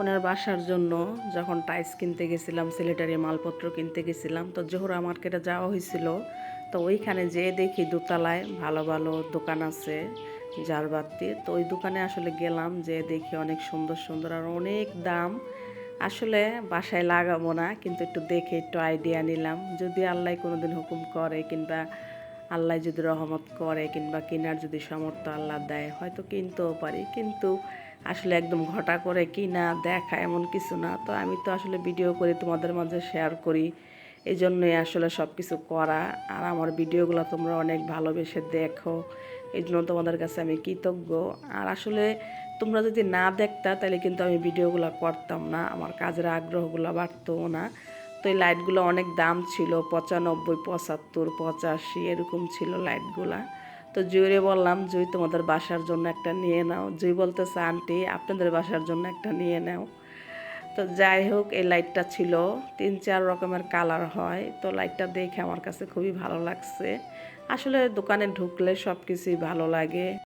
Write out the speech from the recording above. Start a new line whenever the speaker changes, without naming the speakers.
বোনের বাসার জন্য যখন টাইস কিনতে গেছিলাম, সিলেটারি মালপত্র কিনতে গেছিলাম, তো জোহরা মার্কেটে যাওয়া হয়েছিল। তো ওইখানে যেয়ে দেখি দোতলায় ভালো ভালো দোকান আছে যার জারবাতি তো ওই দোকানে আসলে গেলাম যে দেখি অনেক সুন্দর সুন্দর আর অনেক দাম। আসলে বাসায় লাগাবো না, কিন্তু একটু দেখে একটু আইডিয়া নিলাম। যদি আল্লাহ কোনোদিন হুকুম করে কিংবা আল্লাহ যদি রহমত করে কিংবা কেনার যদি সামর্থ্য আল্লাহ দেয়, হয়তো কিনতেও পারি। কিন্তু আসলে একদম ঘটা করে কিনা, দেখা এমন কিছু না। তো আমি তো আসলে ভিডিও করে, তোমাদের মাঝে শেয়ার করি। এই জন্যই আসলে সব কিছু করা। আর আমার ভিডিওগুলো তোমরা অনেক ভালোবেসে দেখো। এই জন্য তোমাদের কাছে আমি কৃতজ্ঞ। আর আসলে তোমরা যদি না দেখতা, তাহলে কিন্তু আমি ভিডিওগুলো করতাম না। আমার কাজের আগ্রহগুলো বাড়তও না। তো এই লাইটগুলো অনেক দাম ছিল, পঁচানব্বই, পঁচাত্তর, পঁচাশি, এরকম ছিল লাইটগুলা। তো জুইরে বললাম, জুই তোমাদের বাসার জন্য একটা নিয়ে নাও। জুই বলতেছে, আন্টি, আপনাদের বাসার জন্য একটা নিয়ে নাও। তো যাই হোক, এই লাইটটা ছিল। তিন, চার রকমের কালার হয়। তো লাইটটা দেখে আমার কাছে খুবই ভালো লাগছে। আসলে দোকানে ঢুকলে সব কিছুই ভালো লাগে।